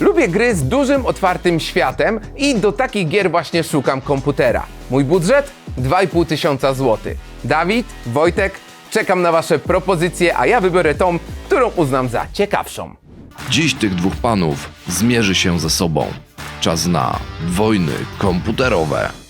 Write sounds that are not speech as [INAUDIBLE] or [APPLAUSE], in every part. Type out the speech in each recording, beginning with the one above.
Lubię gry z dużym, otwartym światem i do takich gier właśnie szukam komputera. Mój budżet? 2,5 tysiąca złotych. Dawid, Wojtek, czekam na Wasze propozycje, a ja wybiorę tą, którą uznam za ciekawszą. Dziś tych dwóch panów zmierzy się ze sobą. Czas na wojny komputerowe.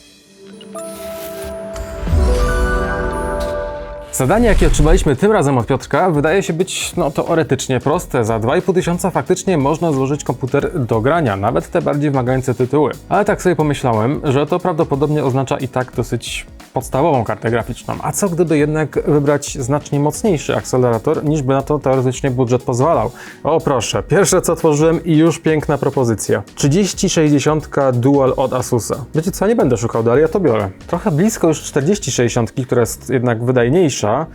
Zadanie, jakie otrzymaliśmy tym razem od Piotrka, wydaje się być no, teoretycznie proste. Za 2,5 tysiąca faktycznie można złożyć komputer do grania, nawet te bardziej wymagające tytuły. Ale tak sobie pomyślałem, że to prawdopodobnie oznacza i tak dosyć podstawową kartę graficzną. A co gdyby jednak wybrać znacznie mocniejszy akcelerator, niż by na to teoretycznie budżet pozwalał? O proszę, pierwsze co tworzyłem i już piękna propozycja. 3060 Dual od Asusa. Wiecie co, nie będę szukał dalej, ja to biorę. Trochę blisko już 4060, która jest jednak wydajniejsza,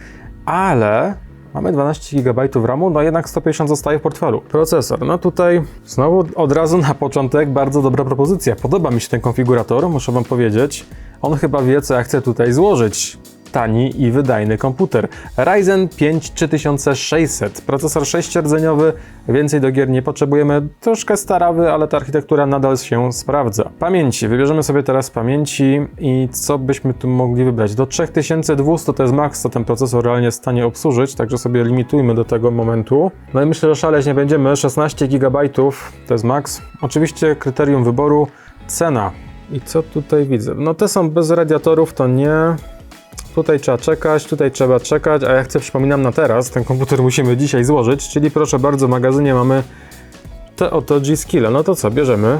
ale mamy 12 GB RAMu, no jednak 150 zostaje w portfelu. Procesor, no tutaj znowu od razu na początek bardzo dobra propozycja. Podoba mi się ten konfigurator, muszę wam powiedzieć. On chyba wie, co ja chcę tutaj złożyć. Tani i wydajny komputer. Ryzen 5 3600, procesor 6-rdzeniowy, więcej do gier nie potrzebujemy, troszkę starawy, ale ta architektura nadal się sprawdza. Pamięci, wybierzemy sobie teraz pamięci i co byśmy tu mogli wybrać? Do 3200 to jest max, co ten procesor realnie jest w stanie obsłużyć, także sobie limitujmy do tego momentu. No i myślę, że szaleć nie będziemy, 16 GB to jest max. Oczywiście kryterium wyboru, cena. I co tutaj widzę? No te są bez radiatorów, to nie. Tutaj trzeba czekać, tutaj trzeba czekać, a ja chcę, przypominam na teraz, ten komputer musimy dzisiaj złożyć, czyli proszę bardzo, w magazynie mamy te oto G-Skille. No to co, bierzemy?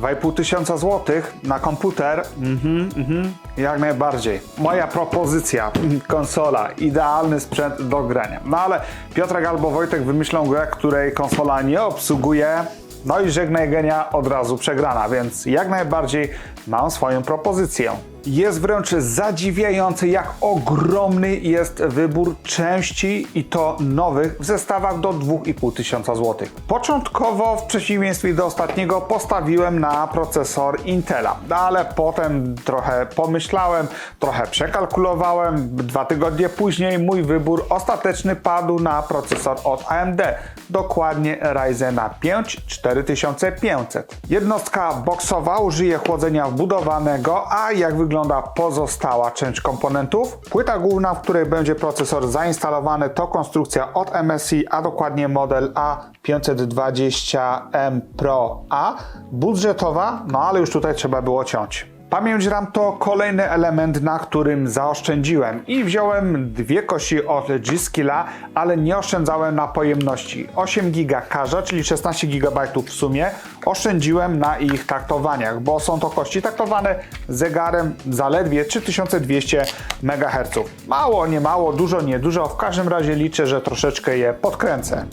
2,5 tysiąca złotych na komputer, mhm, mhm, jak najbardziej. Moja propozycja, [CLEARS THROAT] konsola, idealny sprzęt do grania. No ale Piotrek albo Wojtek wymyślą grę, której konsola nie obsługuje, no i żegnaj genia od razu przegrana, więc jak najbardziej mam swoją propozycję. Jest wręcz zadziwiający, jak ogromny jest wybór części i to nowych w zestawach do 2,5 tysiąca złotych. Początkowo, w przeciwieństwie do ostatniego, postawiłem na procesor Intela, ale potem trochę pomyślałem, trochę przekalkulowałem. Dwa tygodnie później mój wybór ostateczny padł na procesor od AMD, dokładnie Ryzena 5 4500. Jednostka boksowa użyje chłodzenia wbudowanego, a jak wygląda pozostała część komponentów? Płyta główna, w której będzie procesor zainstalowany, to konstrukcja od MSI, a dokładnie model A520M Pro A. Budżetowa, no ale już tutaj trzeba było ciąć. Pamięć RAM to kolejny element, na którym zaoszczędziłem i wziąłem dwie kości od G-Skilla, ale nie oszczędzałem na pojemności. 8 GB każda, czyli 16 GB w sumie, oszczędziłem na ich taktowaniach, bo są to kości taktowane zegarem zaledwie 3200 MHz. Mało, nie mało, dużo, nie dużo, w każdym razie liczę, że troszeczkę je podkręcę.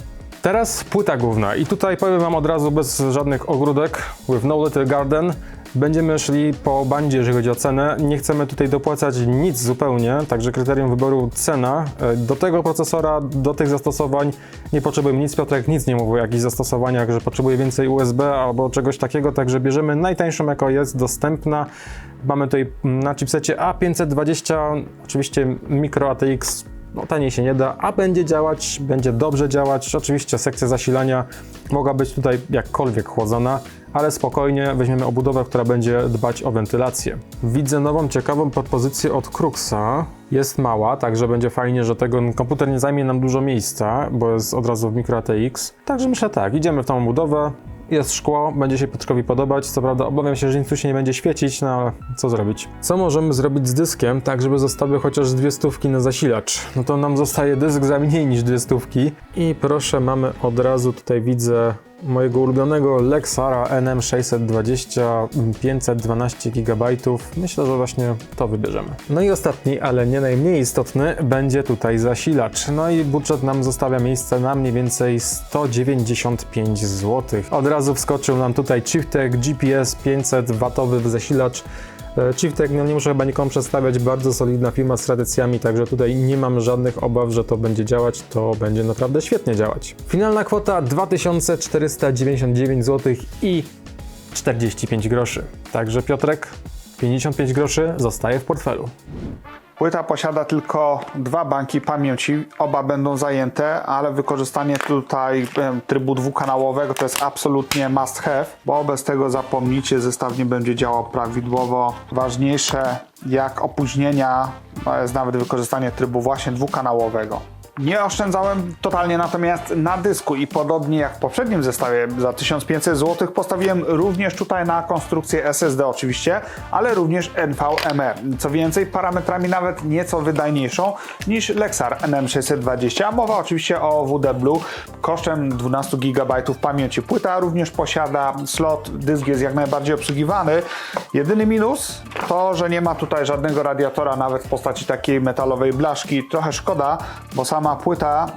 Teraz płyta główna i tutaj powiem wam od razu bez żadnych ogródek, with no little garden. Będziemy szli po bandzie, jeżeli chodzi o cenę. Nie chcemy tutaj dopłacać nic zupełnie, także kryterium wyboru cena. E, Do tego procesora, do tych zastosowań nie potrzebujemy nic. Piotrek nic nie mówił o jakichś zastosowaniach, że potrzebuje więcej USB albo czegoś takiego, także bierzemy najtańszą, jaka jest dostępna. Mamy tutaj na chipsecie A520, oczywiście micro ATX no taniej się nie da, a będzie działać, będzie dobrze działać. Oczywiście sekcja zasilania mogła być tutaj jakkolwiek chłodzona, ale spokojnie weźmiemy obudowę, która będzie dbać o wentylację. Widzę nową, ciekawą propozycję od Cruxa. Jest mała, także będzie fajnie, że tego komputer nie zajmie nam dużo miejsca, bo jest od razu w Micro ATX. Także myślę tak, idziemy w tą obudowę. Jest szkło, będzie się Piotrkowi podobać. Co prawda obawiam się, że nic tu się nie będzie świecić, no ale co zrobić? Co możemy zrobić z dyskiem, tak żeby zostały chociaż dwie stówki na zasilacz? No to nam zostaje dysk za mniej niż dwie stówki. I proszę, mamy od razu tutaj widzę mojego ulubionego Lexara NM620 512 GB. Myślę, że właśnie to wybierzemy. No i ostatni, ale nie najmniej istotny, będzie tutaj zasilacz. No i budżet nam zostawia miejsce na mniej więcej 195 zł. Od razu wskoczył nam tutaj Chieftech GPS 500W zasilacz. E, Chieftech, no nie muszę chyba nikomu przedstawiać, bardzo solidna firma z tradycjami, także tutaj nie mam żadnych obaw, że to będzie działać, to będzie naprawdę świetnie działać. Finalna kwota 2499 zł i 45 groszy. Także Piotrek, 55 groszy zostaje w portfelu. Płyta posiada tylko dwa banki pamięci, oba będą zajęte, ale wykorzystanie tutaj em, trybu dwukanałowego to jest absolutnie must have, bo bez tego zapomnicie, zestaw nie będzie działał prawidłowo. Ważniejsze jak opóźnienia, jest nawet wykorzystanie trybu właśnie dwukanałowego. Nie oszczędzałem totalnie natomiast na dysku i podobnie jak w poprzednim zestawie za 1500 zł postawiłem również tutaj na konstrukcję SSD oczywiście, ale również NVMe. Co więcej parametrami nawet nieco wydajniejszą niż Lexar NM620. Mowa oczywiście o WD Blue kosztem 12 GB pamięci. Płyta również posiada slot, dysk jest jak najbardziej obsługiwany. Jedyny minus to, że nie ma tutaj żadnego radiatora nawet w postaci takiej metalowej blaszki. Trochę szkoda, bo sama płyta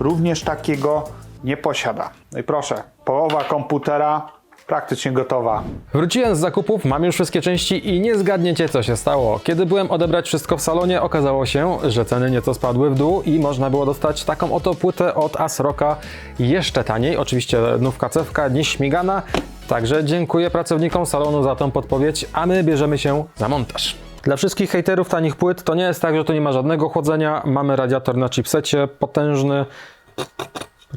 również takiego nie posiada. No i proszę, połowa komputera praktycznie gotowa. Wróciłem z zakupów, mam już wszystkie części i nie zgadniecie co się stało. Kiedy byłem odebrać wszystko w salonie, okazało się, że ceny nieco spadły w dół i można było dostać taką oto płytę od Asroka jeszcze taniej. Oczywiście nówka cewka, nieśmigana. Także dziękuję pracownikom salonu za tą podpowiedź, a my bierzemy się za montaż. Dla wszystkich hejterów tanich płyt to nie jest tak, że tu nie ma żadnego chłodzenia. Mamy radiator na chipsecie, potężny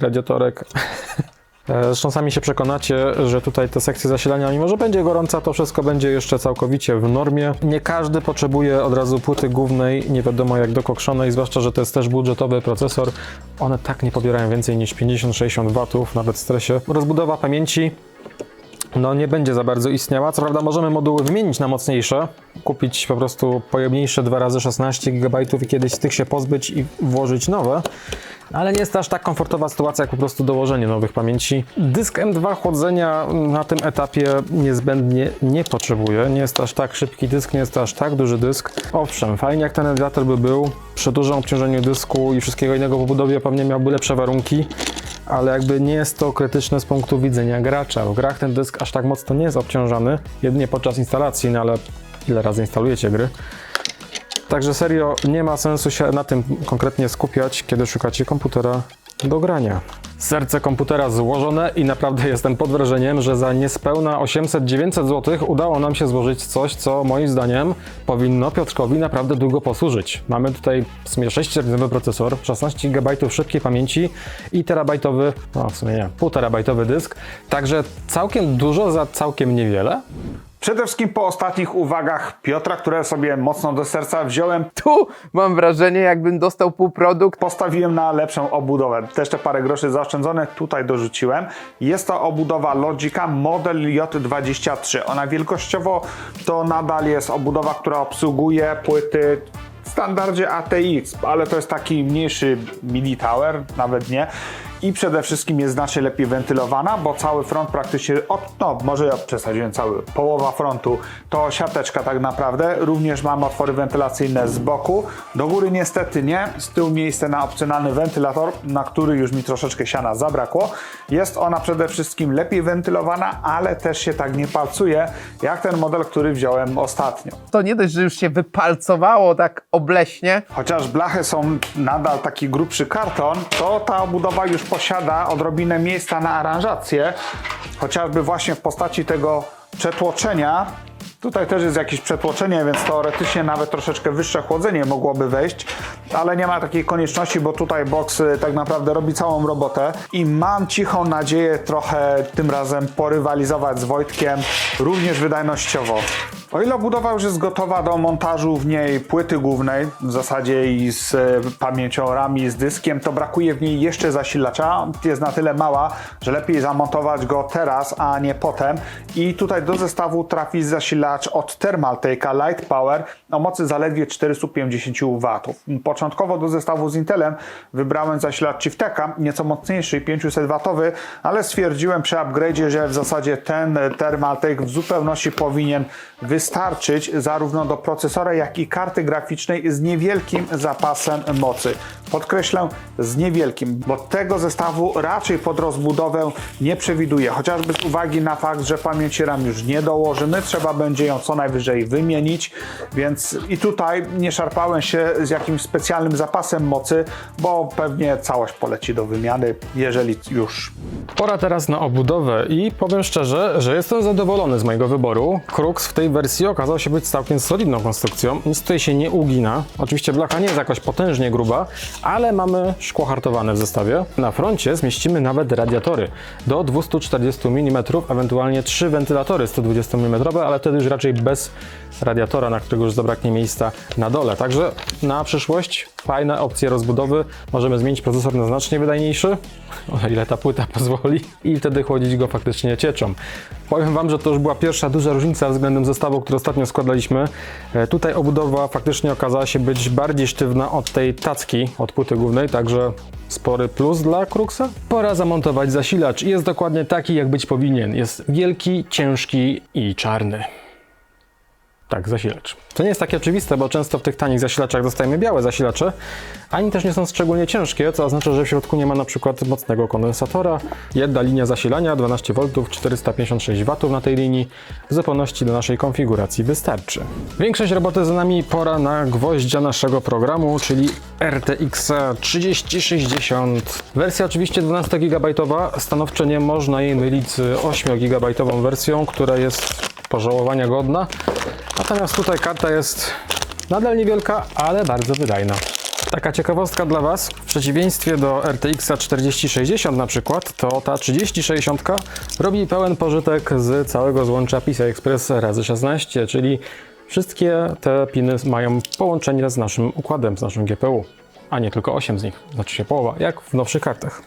radiatorek. [LAUGHS] E, Zresztą sami się przekonacie, że tutaj te sekcje zasilania, mimo że będzie gorąca, to wszystko będzie jeszcze całkowicie w normie. Nie każdy potrzebuje od razu płyty głównej, nie wiadomo jak dokokszonej, zwłaszcza, że to jest też budżetowy procesor. One tak nie pobierają więcej niż 50-60 W, nawet w stresie. Rozbudowa pamięci no nie będzie za bardzo istniała. Co prawda możemy moduły wymienić na mocniejsze, kupić po prostu pojemniejsze 2x16 GB i kiedyś z tych się pozbyć i włożyć nowe, ale nie jest to aż tak komfortowa sytuacja jak po prostu dołożenie nowych pamięci. Dysk M2 chłodzenia na tym etapie niezbędnie nie potrzebuje. Nie jest to aż tak szybki dysk, nie jest to aż tak duży dysk. Owszem, fajnie jak ten radiator by był, przy dużym obciążeniu dysku i wszystkiego innego po budowie pewnie miałby lepsze warunki ale jakby nie jest to krytyczne z punktu widzenia gracza. W grach ten dysk aż tak mocno nie jest obciążany, jedynie podczas instalacji, no ale ile razy instalujecie gry. Także serio nie ma sensu się na tym konkretnie skupiać, kiedy szukacie komputera do grania. Serce komputera złożone i naprawdę jestem pod wrażeniem, że za niespełna 800-900 zł udało nam się złożyć coś, co moim zdaniem powinno Piotrkowi naprawdę długo posłużyć. Mamy tutaj w sumie 6-rdzeniowy procesor, 16 GB szybkiej pamięci i terabajtowy, no w sumie nie, pół terabajtowy dysk, także całkiem dużo za całkiem niewiele. Przede wszystkim po ostatnich uwagach Piotra, które sobie mocno do serca wziąłem, Tu mam wrażenie, jakbym dostał półprodukt. postawiłem na lepszą obudowę. Też te parę groszy zaoszczędzone tutaj dorzuciłem. Jest to obudowa Logica Model J23. Ona wielkościowo to nadal jest obudowa, która obsługuje płyty w standardzie ATX, ale to jest taki mniejszy mini tower, nawet nie. I przede wszystkim jest znacznie lepiej wentylowana, bo cały front praktycznie, od, no może ja przesadziłem cały, połowa frontu to siateczka tak naprawdę. Również mamy otwory wentylacyjne z boku. Do góry niestety nie. Z tyłu miejsce na opcjonalny wentylator, na który już mi troszeczkę siana zabrakło. Jest ona przede wszystkim lepiej wentylowana, ale też się tak nie palcuje, jak ten model, który wziąłem ostatnio. To nie dość, że już się wypalcowało tak obleśnie. Chociaż blachy są nadal taki grubszy karton, to ta obudowa już posiada odrobinę miejsca na aranżację, chociażby właśnie w postaci tego przetłoczenia. Tutaj też jest jakieś przetłoczenie, więc teoretycznie nawet troszeczkę wyższe chłodzenie mogłoby wejść, ale nie ma takiej konieczności, bo tutaj box y, tak naprawdę robi całą robotę i mam cichą nadzieję trochę tym razem porywalizować z Wojtkiem, również wydajnościowo. O ile budowa już jest gotowa do montażu w niej płyty głównej, w zasadzie i z e, pamięcią RAM i z dyskiem, to brakuje w niej jeszcze zasilacza. Jest na tyle mała, że lepiej zamontować go teraz, a nie potem. I tutaj do zestawu trafi zasilacz od Thermaltake'a Light Power o mocy zaledwie 450 W. Początkowo do zestawu z Intelem wybrałem zasilacz Chieftake'a, nieco mocniejszy, 500 W, ale stwierdziłem przy upgrade'zie, że w zasadzie ten Thermaltake w zupełności powinien wystarczyć zarówno do procesora, jak i karty graficznej z niewielkim zapasem mocy. Podkreślę, z niewielkim, bo tego zestawu raczej pod rozbudowę nie przewiduję, chociażby z uwagi na fakt, że pamięci RAM już nie dołożymy, trzeba będzie ją co najwyżej wymienić, więc i tutaj nie szarpałem się z jakimś specjalnym zapasem mocy, bo pewnie całość poleci do wymiany, jeżeli już. Pora teraz na obudowę i powiem szczerze, że jestem zadowolony z mojego wyboru. Crux w tej wersji wersji okazał się być całkiem solidną konstrukcją. Nic tutaj się nie ugina. Oczywiście blacha nie jest jakoś potężnie gruba, ale mamy szkło hartowane w zestawie. Na froncie zmieścimy nawet radiatory do 240 mm, ewentualnie trzy wentylatory 120 mm, ale wtedy już raczej bez radiatora, na którego już zabraknie miejsca na dole. Także na przyszłość fajne opcje rozbudowy. Możemy zmienić procesor na znacznie wydajniejszy, o ile ta płyta [LAUGHS] pozwoli, i wtedy chłodzić go faktycznie cieczą. Powiem Wam, że to już była pierwsza duża różnica względem zestawu, który ostatnio składaliśmy. E, Tutaj obudowa faktycznie okazała się być bardziej sztywna od tej tacki, od płyty głównej, także spory plus dla Kruxa. Pora zamontować zasilacz jest dokładnie taki, jak być powinien. Jest wielki, ciężki i czarny. Tak, zasilacz. To nie jest takie oczywiste, bo często w tych tanich zasilaczach dostajemy białe zasilacze, ani też nie są szczególnie ciężkie, co oznacza, że w środku nie ma na przykład mocnego kondensatora. Jedna linia zasilania 12 V, 456 W na tej linii, w zupełności do naszej konfiguracji wystarczy. Większość roboty za nami, pora na gwoździa naszego programu, czyli RTX 3060. Wersja oczywiście 12 GB, stanowczo nie można jej mylić z 8 GB wersją, która jest pożałowania godna. Natomiast tutaj karta jest nadal niewielka, ale bardzo wydajna. Taka ciekawostka dla Was, w przeciwieństwie do RTX 4060 na przykład, to ta 3060 robi pełen pożytek z całego złącza PCI Express razy 16, czyli wszystkie te piny mają połączenie z naszym układem, z naszym GPU, a nie tylko 8 z nich, znaczy się połowa, jak w nowszych kartach.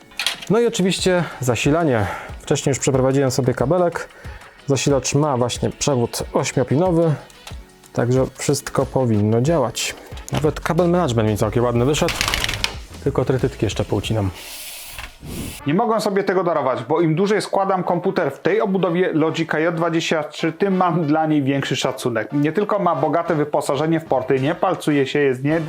No i oczywiście zasilanie. Wcześniej już przeprowadziłem sobie kabelek. Zasilacz ma właśnie przewód 8-pinowy, także wszystko powinno działać. Nawet kabel management mi całkiem ładny wyszedł, tylko trytytki jeszcze poucinam. Nie mogłem sobie tego darować, bo im dłużej składam komputer w tej obudowie Logica J23, tym mam dla niej większy szacunek. Nie tylko ma bogate wyposażenie w porty, nie palcuje się, jest nie...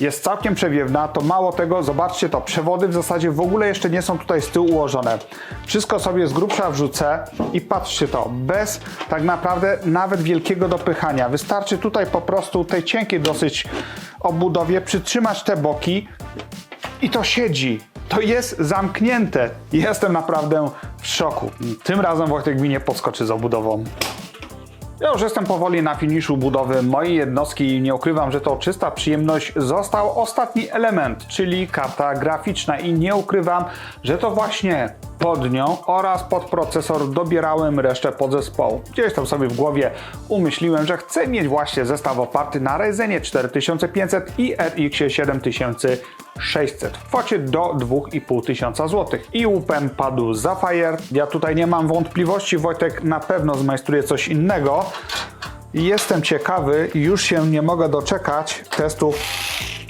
Jest całkiem przewiewna, to mało tego, zobaczcie to, przewody w zasadzie w ogóle jeszcze nie są tutaj z tyłu ułożone. Wszystko sobie z grubsza wrzucę i patrzcie to, bez tak naprawdę nawet wielkiego dopychania. Wystarczy tutaj po prostu tej cienkiej dosyć obudowie przytrzymać te boki i to siedzi. To jest zamknięte. Jestem naprawdę w szoku. Tym razem Wojtek mi nie podskoczy z obudową. Ja już jestem powoli na finiszu budowy mojej jednostki i nie ukrywam, że to czysta przyjemność. Został ostatni element, czyli karta graficzna i nie ukrywam, że to właśnie pod nią oraz pod procesor dobierałem resztę podzespołu. Gdzieś tam sobie w głowie umyśliłem, że chcę mieć właśnie zestaw oparty na Ryzenie 4500 i RX 7600 w kwocie do 2500 zł. I łupem padł Sapphire. Ja tutaj nie mam wątpliwości, Wojtek na pewno zmajstruje coś innego. Jestem ciekawy już się nie mogę doczekać testów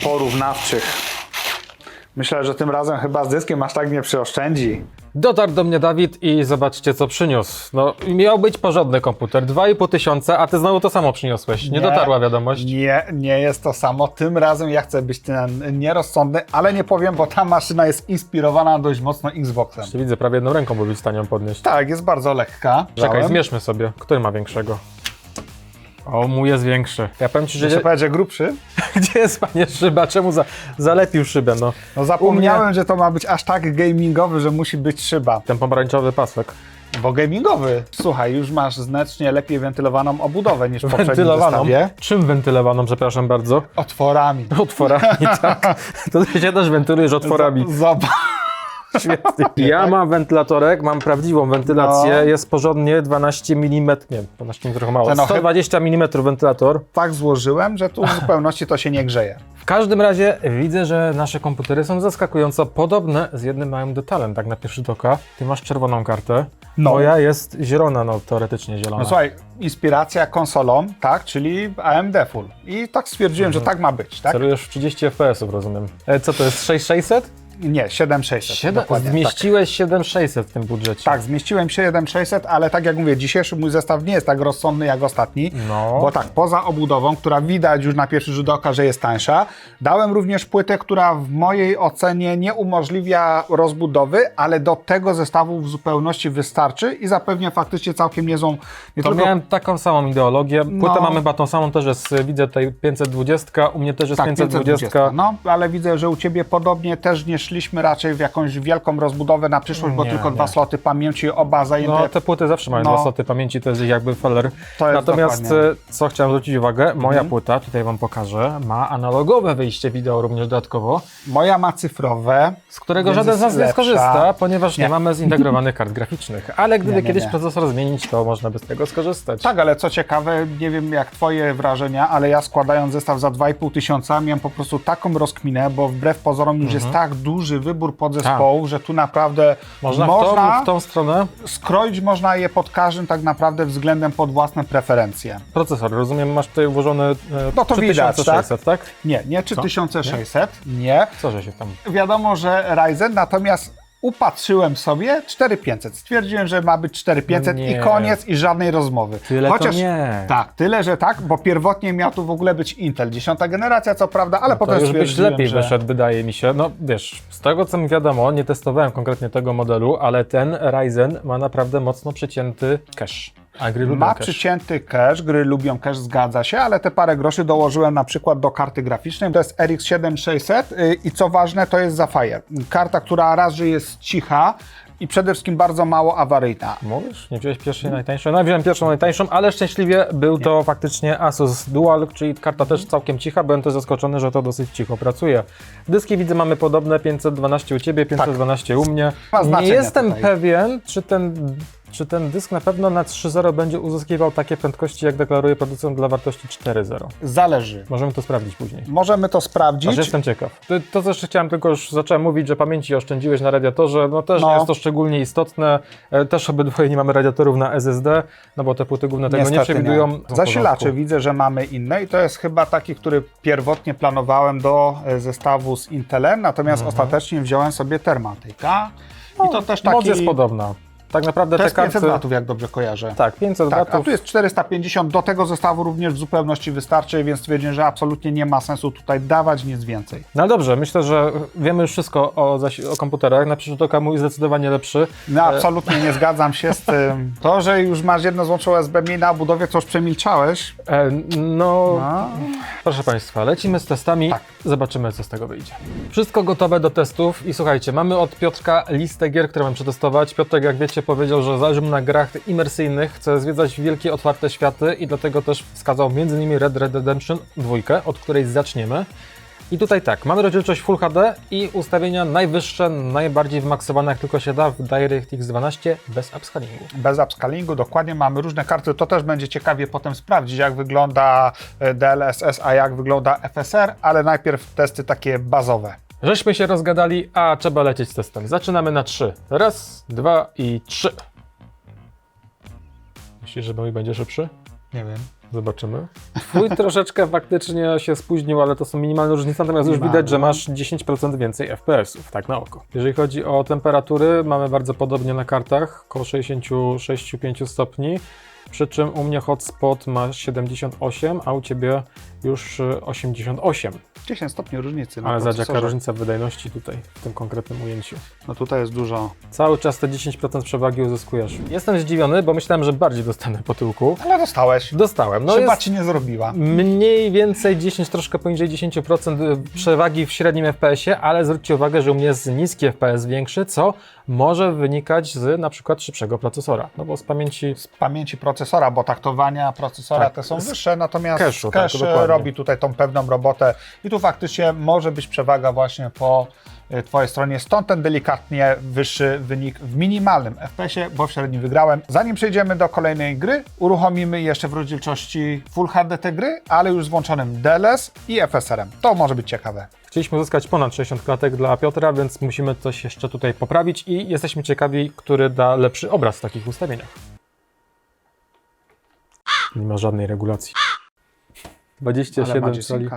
porównawczych. Myślę, że tym razem chyba z dyskiem aż tak nie przyoszczędzi. Dotarł do mnie Dawid i zobaczcie co przyniósł. No, miał być porządny komputer, 2,5 tysiąca, a ty znowu to samo przyniosłeś. Nie, dotarła wiadomość. Nie, nie jest to samo. Tym razem ja chcę być ten nierozsądny, ale nie powiem, bo ta maszyna jest inspirowana dość mocno Xboxem. Jeszcze widzę, prawie jedną ręką byłbyś w stanie ją podnieść. Tak, jest bardzo lekka. Czekaj, zmierzmy sobie. Który ma większego? O, mój jest większy. Ja powiem ci, że... Muszę powiedzieć, że grubszy. [LAUGHS] Gdzie jest panie szyba? Czemu za... zalepił szybę, no? No zapomniałem, że to ma być aż tak gamingowy, że musi być szyba. Ten pomarańczowy pasek. Bo gamingowy. Słuchaj, już masz znacznie lepiej wentylowaną obudowę niż w poprzednim Wentylowaną. zestawie. Czym wentylowaną, przepraszam bardzo? Otworami. [LAUGHS] Otworami, tak. [LAUGHS] To ty się też wentylujesz otworami. Zobacz. Świetnie. Ja mam wentylatorek, mam prawdziwą wentylację, No. jest porządnie 12 mm, nie, 12 mm trochę mało, Ten ochy- 120 mm wentylator. Tak złożyłem, że tu w zupełności to się nie grzeje. W każdym razie widzę, że nasze komputery są zaskakująco podobne z jednym małym detalem, tak na pierwszy rzut oka. Ty masz czerwoną kartę, No. moja jest zielona, no teoretycznie zielona. No słuchaj, inspiracja konsolą, tak, czyli AMD Full. I tak stwierdziłem, że tak ma być, tak? Celujesz w 30 FPS-ów, rozumiem. E, co to jest, 6600? Nie, 7600. 7, dokładnie, tak. zmieściłeś 7600 w tym budżecie. Tak, zmieściłem się 7600, ale tak jak mówię, dzisiejszy mój zestaw nie jest tak rozsądny jak ostatni. No. Bo tak, poza obudową, która widać już na pierwszy rzut oka, że jest tańsza, dałem również płytę, która w mojej ocenie nie umożliwia rozbudowy, ale do tego zestawu w zupełności wystarczy i zapewnia faktycznie całkiem niezłą, nie To tylko miałem taką samą ideologię. Płytę No. mamy chyba tą samą, też jest, widzę tutaj 520, u mnie też jest tak, 520. 520. No, ale widzę, że u Ciebie podobnie też nie szliśmy raczej w jakąś wielką rozbudowę na przyszłość, bo Nie, tylko nie. dwa sloty pamięci, oba zajęte. No, te płyty zawsze mają No. dwa sloty pamięci, to jest jakby feller. To jest Natomiast dokładnie. Mhm. e, co chciałem zwrócić uwagę, moja płyta, tutaj wam pokażę, ma analogowe wyjście wideo również dodatkowo, Moja ma cyfrowe. z którego Więc żaden z nas nie lepsza. skorzysta, ponieważ nie, Nie. mamy zintegrowanych kart graficznych. Ale gdyby Nie, nie, kiedyś nie. procesor zmienić, to można by z tego skorzystać. Tak, ale co ciekawe, nie wiem jak twoje wrażenia, ale ja składając zestaw za 2,5 tysiąca miałem po prostu taką rozkminę, bo wbrew pozorom już jest tak duży wybór podzespołów, że tu naprawdę Można, można w, tą, w tą stronę. skroić można je pod każdym tak naprawdę względem pod własne preferencje. Procesor, rozumiem, masz tutaj ułożony e, No to widać, 3600, tak? Nie, nie 3600, nie. Co, że się tam... Wiadomo, że Ryzen, natomiast upatrzyłem sobie 4500. Stwierdziłem, że ma być 4500 No i nie. koniec i żadnej rozmowy. Tyle to nie. Tak, tyle, że tak, bo pierwotnie miał tu w ogóle być Intel, dziesiąta generacja, co prawda, ale To potem już byś lepiej że... wyszedł, wydaje mi się. No wiesz, z tego co mi wiadomo, nie testowałem konkretnie tego modelu, ale ten Ryzen ma naprawdę mocno przycięty cache. A gry lubią Ma cache. przycięty cache, gry lubią cache, zgadza się, ale te parę groszy dołożyłem na przykład do karty graficznej. To jest RX 7600 y, i co ważne, to jest Sapphire. Karta, która raz, że jest cicha i przede wszystkim bardzo mało awaryjna. Mówisz? Nie wziąłeś pierwszej najtańszej? No wziąłem pierwszą najtańszą, ale szczęśliwie był to faktycznie Asus Dual, czyli karta też całkiem cicha. Byłem też zaskoczony, że to dosyć cicho pracuje. Dyski widzę mamy podobne, 512 u Ciebie, 512 u mnie. Nie jestem tutaj. pewien, czy ten, czy ten dysk na pewno na 3.0 będzie uzyskiwał takie prędkości, jak deklaruje producent dla wartości 4.0. Zależy. Możemy to sprawdzić później. Możemy to sprawdzić. Aż jestem ciekaw. To, to co jeszcze chciałem, tylko już zacząłem mówić, że pamięci oszczędziłeś na radiatorze, no też No. nie jest to szczególnie istotne. E, Też obydwoje nie mamy radiatorów na SSD, no bo te płyty główne tego nie Niestety przewidują. nie. Są w Zasilacze widzę, że mamy inne i to jest chyba taki, który pierwotnie planowałem do e, zestawu z Intelem, natomiast Mhm. ostatecznie wziąłem sobie Thermaltica i to też taki... Moc jest podobna. Tak naprawdę To te jest 500 karty... watów, jak dobrze kojarzę. Tak, 500 Tak, a watów. tu jest 450, do tego zestawu również w zupełności wystarczy, więc stwierdziłem, że absolutnie nie ma sensu tutaj dawać nic więcej. No dobrze, myślę, że wiemy już wszystko o, o komputerach. Na przyszłość oka mój zdecydowanie lepszy. No absolutnie nie zgadzam się z tym. [LAUGHS] To, że już masz jedno złącze USB mniej na budowie, to już przemilczałeś. E, no, No. Proszę Państwa, lecimy z testami, Tak. zobaczymy co z tego wyjdzie. Wszystko gotowe do testów i słuchajcie, mamy od Piotrka listę gier, które mam przetestować. Piotrek, jak wiecie, powiedział, że zależy mu na grach imersyjnych, chce zwiedzać wielkie, otwarte światy i dlatego też wskazał m.in. Red Red Redemption 2, od której zaczniemy. I tutaj tak, mamy rozdzielczość Full HD i ustawienia najwyższe, najbardziej wymaksowane jak tylko się da w DirectX 12 bez upscalingu. Bez upscalingu, dokładnie mamy różne karty. To też będzie ciekawie potem sprawdzić, jak wygląda e, DLSS, a jak wygląda FSR, ale najpierw testy takie bazowe. Żeśmy się rozgadali, a trzeba lecieć z testem. Zaczynamy na trzy. Raz, dwa i trzy. Myślisz, że mój będzie szybszy? Nie wiem. Zobaczymy. Twój [LAUGHS] troszeczkę faktycznie się spóźnił, ale to są minimalne różnice, natomiast już widać, że masz 10% więcej FPS-ów, tak na oko. Jeżeli chodzi o temperatury, mamy bardzo podobnie na kartach, około 66-5 stopni, przy czym u mnie hotspot ma 78, a u Ciebie już y, 88. 10 stopni różnicy. na Ale zobacz jaka różnica wydajności tutaj, w tym konkretnym ujęciu. No tutaj jest dużo. Cały czas te 10% przewagi uzyskujesz. Jestem zdziwiony, bo myślałem, że bardziej dostanę po tyłku. Ale dostałeś. Dostałem. No Chyba jest ci nie zrobiła. mniej więcej 10, troszkę poniżej 10% przewagi w średnim FPS-ie, ale zwróćcie uwagę, że u mnie jest niski FPS większy, co może wynikać z na przykład szybszego procesora. No bo z pamięci Z pamięci procesora, bo taktowania procesora Tak. te są wyższe, natomiast tak, cache dokładnie. robi tutaj tą pewną robotę i tu faktycznie może być przewaga właśnie po y, Twojej stronie, stąd ten delikatnie wyższy wynik w minimalnym FPS-ie, bo w średnim wygrałem. Zanim przejdziemy do kolejnej gry, uruchomimy jeszcze w rozdzielczości Full HD te gry, ale już z włączonym DLS i FSR-em. To może być ciekawe. chcieliśmy uzyskać ponad 60 klatek dla Piotra, więc musimy coś jeszcze tutaj poprawić i jesteśmy ciekawi, który da lepszy obraz w takich ustawieniach. Nie ma żadnej regulacji. 27 Magic cali.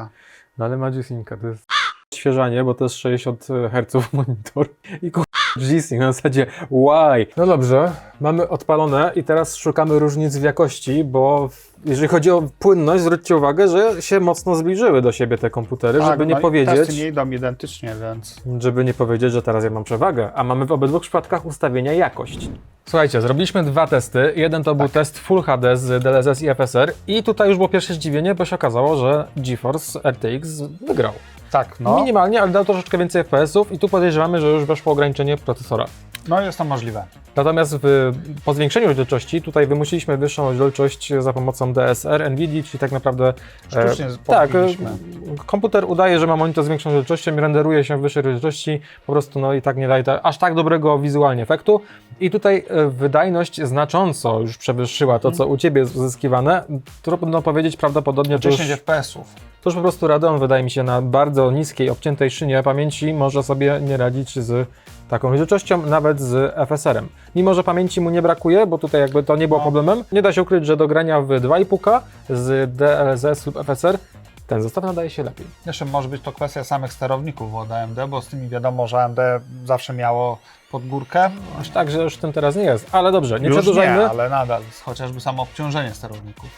No ale Magicinka to jest świeżanie, bo to jest 60 Hz monitor i ku... G-Sync na zasadzie why? No dobrze, mamy odpalone i teraz szukamy różnic w jakości, bo jeżeli chodzi o płynność, zwróćcie uwagę, że się mocno zbliżyły do siebie te komputery, żeby nie no powiedzieć, Testy nie idą identycznie, więc... żeby nie powiedzieć, że teraz ja mam przewagę, a mamy w obydwu przypadkach ustawienia jakość. Słuchajcie, zrobiliśmy dwa testy. Jeden to był Tak. test Full HD z DLSS i FSR i tutaj już było pierwsze zdziwienie, bo się okazało, że GeForce RTX wygrał. Tak, no. Minimalnie, ale dał troszeczkę więcej FPS-ów i tu podejrzewamy, że już weszło ograniczenie procesora. No jest to możliwe. Natomiast w, po zwiększeniu rozdzielczości tutaj wymusiliśmy wyższą rozdzielczość za pomocą DSR NVIDIA, czyli tak naprawdę Sztucznie tak, e, komputer udaje, że ma monitor z większą rozdzielczością i renderuje się w wyższej rozdzielczości, po prostu no i tak nie daje ta, aż tak dobrego wizualnie efektu. I tutaj e, wydajność znacząco już przewyższyła to, co u Ciebie jest uzyskiwane. Trudno powiedzieć prawdopodobnie, to już, 10 FPS-ów. To już po prostu Radeon wydaje mi się na bardzo niskiej, obciętej szynie pamięci może sobie nie radzić z taką rozdzielczością, nawet z FSR-em. Mimo, że pamięci mu nie brakuje, bo tutaj jakby to nie było No. problemem, nie da się ukryć, że do grania w 2,5K z DLSS lub FSR ten zestaw nadaje się lepiej. Jeszcze może być to kwestia samych sterowników od AMD, bo z tymi wiadomo, że AMD zawsze miało pod górkę. Aż tak, że już tym teraz nie jest. Ale dobrze, nie Już przedłużajmy. nie, ale nadal, chociażby samo obciążenie sterowników.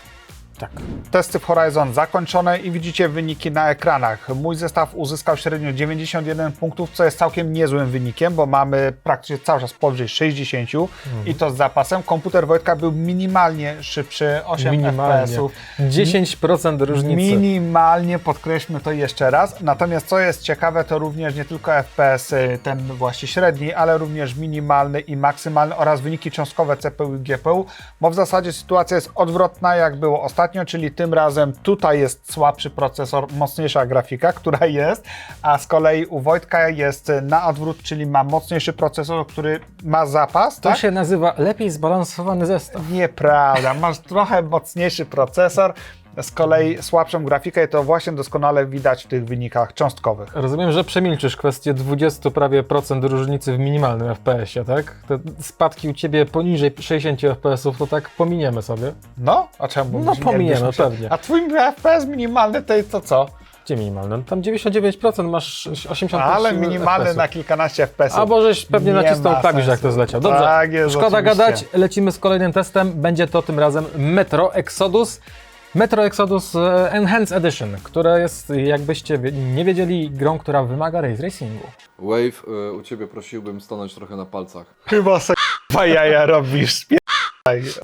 Tak. Testy w Horizon zakończone i widzicie wyniki na ekranach. Mój zestaw uzyskał średnio 91 punktów, co jest całkiem niezłym wynikiem, bo mamy praktycznie cały czas powyżej 60 i to z zapasem. Komputer Wojtka był minimalnie szybszy, 8 Minimalnie. FPS-ów. 10% różnicy. Minimalnie podkreślmy to jeszcze raz. Natomiast co jest ciekawe, to również nie tylko FPS ten właśnie średni, ale również minimalny i maksymalny oraz wyniki cząstkowe CPU i GPU, bo w zasadzie sytuacja jest odwrotna jak było ostatnio, czyli tym razem tutaj jest słabszy procesor, mocniejsza grafika, [LAUGHS] która jest, a z kolei u Wojtka jest na odwrót, czyli ma mocniejszy procesor, który ma zapas, To tak? się nazywa lepiej zbalansowany zestaw. Nieprawda, masz trochę mocniejszy procesor, z kolei słabszą grafikę i to właśnie doskonale widać w tych wynikach cząstkowych. Rozumiem, że przemilczysz kwestię 20 prawie procent różnicy w minimalnym FPS-ie, tak? Te spadki u Ciebie poniżej 60 FPS-ów to tak pominiemy sobie. No, a czemu? No, pominiemy, się- pewnie. A twój FPS minimalny to, to co? Gdzie minimalnym? Tam 99% masz 85 Ale minimalny na kilkanaście FPS. A bożeś pewnie Nie nacisnął klawisz, jak to zleciał. Dobrze, Tak jest, szkoda oczywiście. gadać, lecimy z kolejnym testem. Będzie to tym razem Metro Exodus. Metro Exodus e, Enhanced Edition, które jest, jakbyście nie wiedzieli, grą, która wymaga ray tracingu. Wave, y, u Ciebie prosiłbym stanąć trochę na palcach. Chyba se [LAUGHS] jaja robisz.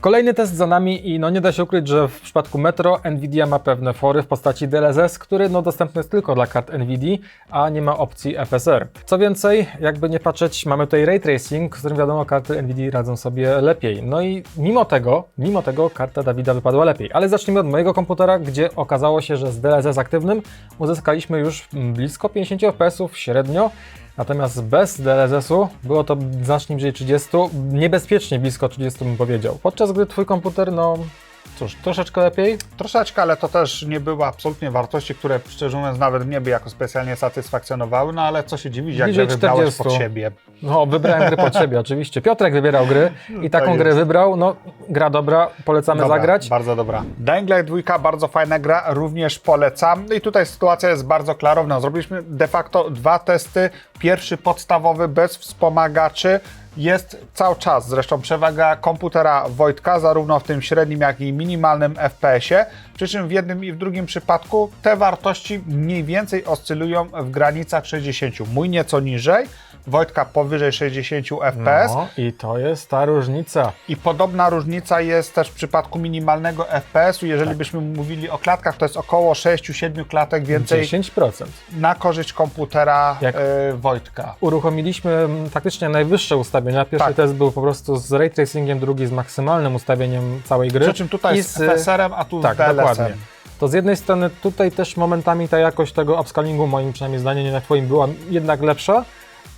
Kolejny test za nami i no nie da się ukryć, że w przypadku Metro Nvidia ma pewne fory w postaci DLSS, który no dostępny jest tylko dla kart Nvidia, a nie ma opcji FSR. Co więcej, jakby nie patrzeć, mamy tutaj ray tracing, z którym wiadomo karty Nvidia radzą sobie lepiej. No i mimo tego, mimo tego karta Davida wypadła lepiej. Ale zacznijmy od mojego komputera, gdzie okazało się, że z DLSS aktywnym uzyskaliśmy już mm, blisko 50 fps średnio. Natomiast bez DLSS-u było to znacznie bliżej 30, niebezpiecznie blisko 30 bym powiedział. Podczas gdy twój komputer, no cóż, troszeczkę lepiej. Troszeczkę, ale to też nie były absolutnie wartości, które szczerze mówiąc nawet mnie by jako specjalnie satysfakcjonowały, no ale co się dziwić, jak Bliżej wybrałeś 40. pod siebie. No, wybrałem gry pod siebie, [LAUGHS] oczywiście. Piotrek wybierał gry i taką Tak grę wybrał. No, gra dobra, polecamy Dobra, zagrać. Bardzo dobra. Dying Light 2, bardzo fajna gra, również polecam. No i tutaj sytuacja jest bardzo klarowna. Zrobiliśmy de facto dwa testy. Pierwszy podstawowy, bez wspomagaczy. Jest cały czas zresztą przewaga komputera Wojtka, zarówno w tym średnim, jak i minimalnym FPS-ie. Przy czym w jednym i w drugim przypadku te wartości mniej więcej oscylują w granicach 60. Mój nieco niżej, Wojtka powyżej 60 FPS. No, i to jest ta różnica. I podobna różnica jest też w przypadku minimalnego FPS-u. Jeżeli Tak. byśmy mówili o klatkach, to jest około 6-7 klatek więcej 10%. na korzyść komputera Jak- e, Wojtka. Uruchomiliśmy mm, faktycznie najwyższe ustawienia. Pierwszy Tak. test był po prostu z ray tracingiem, drugi z maksymalnym ustawieniem całej gry. Przy czym tutaj I z FSR-em, a tu Tak, z DLS-em. Dokładnie. To z jednej strony tutaj też momentami ta jakość tego upscalingu, moim przynajmniej zdaniem, nie na twoim, była jednak lepsza,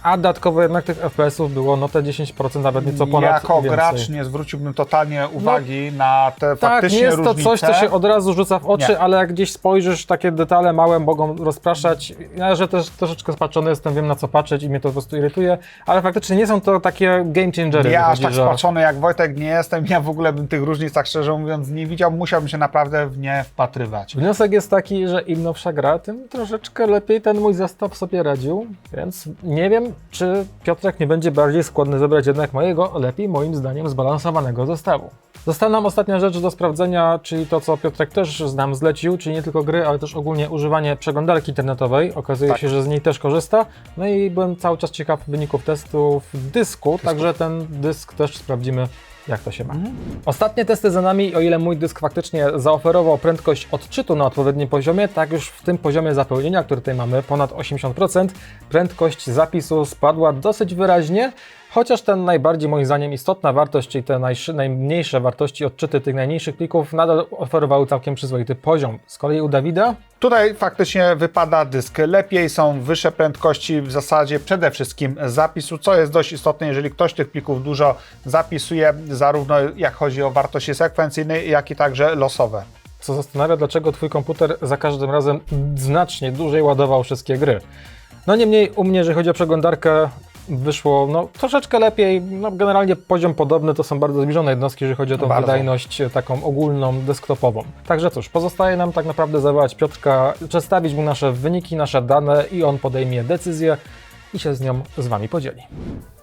a dodatkowo jednak tych FPS-ów było no te 10%, nawet nieco ponad jako więcej. gracz nie zwróciłbym totalnie uwagi na te Tak, faktycznie nie jest to różnice. coś, co się od razu rzuca w oczy, Nie. ale jak gdzieś spojrzysz, takie detale małe mogą rozpraszać. Ja, że też troszeczkę spaczony jestem, wiem na co patrzeć i mnie to po prostu irytuje, ale faktycznie nie są to takie game changery. Ja aż tak że- spaczony jak Wojtek nie jestem. Ja w ogóle bym tych różnic, tak szczerze mówiąc, nie widział. Musiałbym się naprawdę w nie wpatrywać. Wniosek jest taki, że im nowsza gra, tym troszeczkę lepiej ten mój zestaw sobie radził, więc nie wiem, czy Piotrek nie będzie bardziej skłonny wybrać jednak mojego, lepiej moim zdaniem zbalansowanego zestawu. Została nam ostatnia rzecz do sprawdzenia, czyli to, co Piotrek też nam zlecił, czyli nie tylko gry, ale też ogólnie używanie przeglądarki internetowej. Okazuje Tak. się, że z niej też korzysta. No i byłem cały czas ciekaw wyników testów w dysku, także ten dysk też sprawdzimy jak to się ma. Ostatnie testy za nami, o ile mój dysk faktycznie zaoferował prędkość odczytu na odpowiednim poziomie, tak już w tym poziomie zapełnienia, który tutaj mamy, ponad 80%, prędkość zapisu spadła dosyć wyraźnie, chociaż ten najbardziej moim zdaniem istotna wartość, czyli te najmniejsze wartości odczyty tych najmniejszych plików nadal oferowały całkiem przyzwoity poziom. Z kolei u Dawida Tutaj faktycznie wypada dysk lepiej, są wyższe prędkości w zasadzie przede wszystkim zapisu, co jest dość istotne, jeżeli ktoś tych plików dużo zapisuje, zarówno jak chodzi o wartości sekwencyjne, jak i także losowe. co zastanawia, dlaczego Twój komputer za każdym razem znacznie dłużej ładował wszystkie gry. No niemniej u mnie, jeżeli chodzi o przeglądarkę, wyszło no, troszeczkę lepiej. No, generalnie poziom podobny, to są bardzo zbliżone jednostki, jeżeli chodzi o tą Bardzo. wydajność e, taką ogólną, desktopową. Także cóż, pozostaje nam tak naprawdę zawołać Piotrka, przedstawić mu nasze wyniki, nasze dane i on podejmie decyzję i się z nią z Wami podzieli.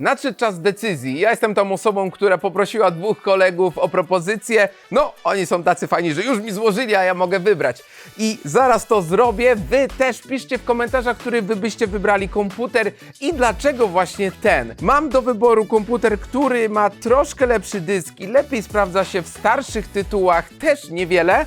Nadszedł czas decyzji. Ja jestem tą osobą, która poprosiła dwóch kolegów o propozycję. No, oni są tacy fajni, że już mi złożyli, a ja mogę wybrać. I zaraz to zrobię. Wy też piszcie w komentarzach, który wy byście wybrali komputer i dlaczego właśnie ten. Mam do wyboru komputer, który ma troszkę lepszy dysk i lepiej sprawdza się w starszych tytułach, też niewiele.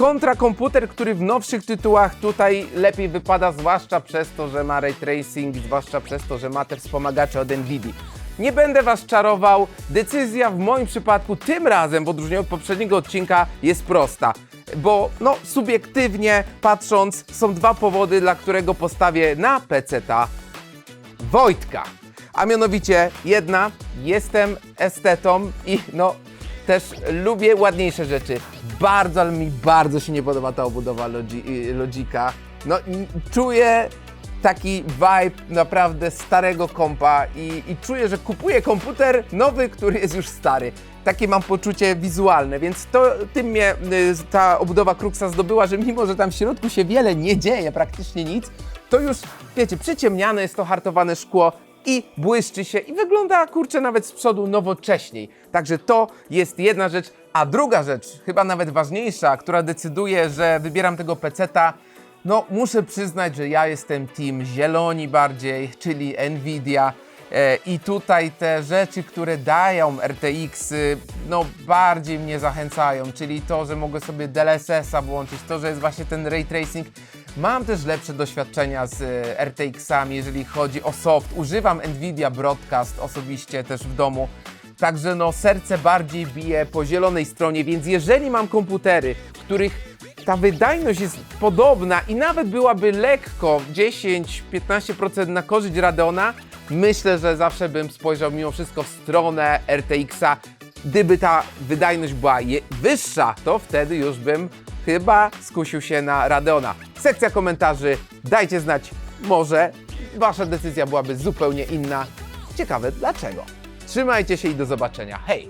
Kontra komputer, który w nowszych tytułach tutaj lepiej wypada, zwłaszcza przez to, że ma ray tracing, zwłaszcza przez to, że ma te wspomagacze od Nvidia. Nie będę Was czarował, decyzja w moim przypadku tym razem, w odróżnieniu od poprzedniego odcinka, jest prosta. Bo no, subiektywnie patrząc, są dwa powody, dla którego postawię na PC-ta Wojtka. A mianowicie jedna, jestem estetą i no też lubię ładniejsze rzeczy. Bardzo, ale mi bardzo się nie podoba ta obudowa Logi- y, Logika. No czuję taki vibe naprawdę starego kompa i, i czuję, że kupuję komputer nowy, który jest już stary. Takie mam poczucie wizualne, więc to tym mnie y, ta obudowa Kruxa zdobyła, że mimo, że tam w środku się wiele nie dzieje, praktycznie nic, to już, wiecie, przyciemniane jest to hartowane szkło i błyszczy się i wygląda, kurczę, nawet z przodu nowocześniej. Także to jest jedna rzecz. A druga rzecz, chyba nawet ważniejsza, która decyduje, że wybieram tego peceta, no muszę przyznać, że ja jestem team zieloni bardziej, czyli Nvidia. E, I tutaj te rzeczy, które dają RTX, y, no bardziej mnie zachęcają, czyli to, że mogę sobie DLSS-a włączyć, to, że jest właśnie ten ray tracing. Mam też lepsze doświadczenia z e, RTX-ami, jeżeli chodzi o soft. Używam Nvidia Broadcast osobiście też w domu. Także no serce bardziej bije po zielonej stronie, więc jeżeli mam komputery, których ta wydajność jest podobna i nawet byłaby lekko 10-15% na korzyść Radeona, myślę, że zawsze bym spojrzał mimo wszystko w stronę RTX-a. Gdyby ta wydajność była wyższa, to wtedy już bym chyba skusił się na Radeona. Sekcja komentarzy, dajcie znać, może wasza decyzja byłaby zupełnie inna. Ciekawe dlaczego. Trzymajcie się i do zobaczenia. Hej!